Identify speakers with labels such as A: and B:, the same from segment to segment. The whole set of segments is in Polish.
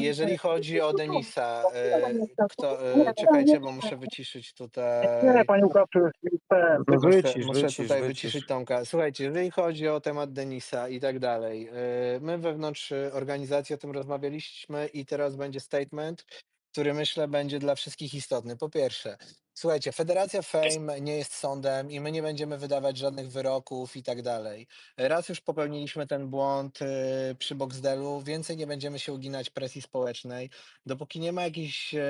A: Jeżeli chodzi o Denisa, e, kto e, czekajcie, bo muszę wyciszyć
B: Nie,
A: tutaj
B: panie Łukaszu, jest ten.
C: No
A: muszę
C: wycisz,
A: muszę
C: wycisz,
A: tutaj
C: wycisz.
A: wyciszyć Tomka. Słuchajcie, jeżeli chodzi o temat Denisa i tak dalej, e, my wewnątrz organizacji o tym rozmawialiśmy i teraz będzie statement, który myślę będzie dla wszystkich istotny. Po pierwsze, słuchajcie, Federacja Fame nie jest sądem i my nie będziemy wydawać żadnych wyroków i tak dalej. Raz już popełniliśmy ten błąd e, przy Boxdelu, więcej nie będziemy się uginać presji społecznej. Dopóki nie ma jakichś, e,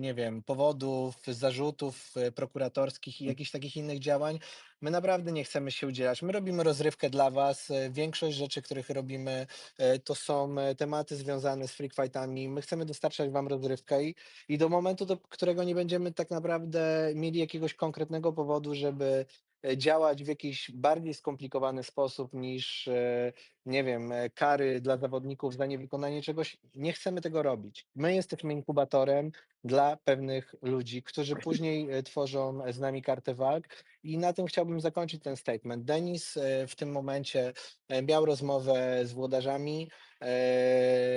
A: nie wiem, powodów, zarzutów e, prokuratorskich i jakichś takich innych działań, my naprawdę nie chcemy się udzielać. My robimy rozrywkę dla was. e, Większość rzeczy, których robimy, to są tematy związane z freak fightami. My chcemy dostarczać wam rozrywkę i, i do momentu, do którego nie będziemy tak naprawdę mieli jakiegoś konkretnego powodu, żeby e, działać w jakiś bardziej skomplikowany sposób niż, e, nie wiem, e, kary dla zawodników za niewykonanie czegoś, nie chcemy tego robić. My jesteśmy inkubatorem dla pewnych ludzi, którzy później tworzą z nami kartę walk i na tym chciałbym zakończyć ten statement. Denis w tym momencie miał rozmowę z włodarzami.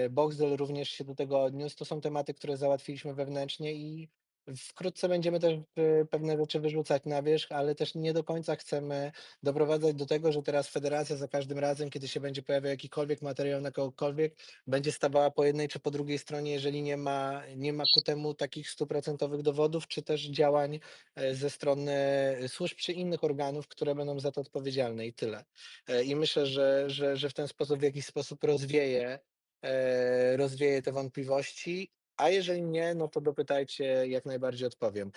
A: Boxdel również się do tego odniósł. To są tematy, które załatwiliśmy wewnętrznie i wkrótce będziemy też e, pewne rzeczy wyrzucać na wierzch, ale też nie do końca chcemy doprowadzać do tego, że teraz federacja za każdym razem, kiedy się będzie pojawiał jakikolwiek materiał na kogokolwiek, będzie stawała po jednej czy po drugiej stronie, jeżeli nie ma, nie ma ku temu takich stuprocentowych dowodów, czy też działań e, ze strony służb czy innych organów, które będą za to odpowiedzialne i tyle. E, I myślę, że, że, że w ten sposób, w jakiś sposób rozwieje, e, rozwieje te wątpliwości, a jeżeli nie, no to dopytajcie, jak najbardziej odpowiem.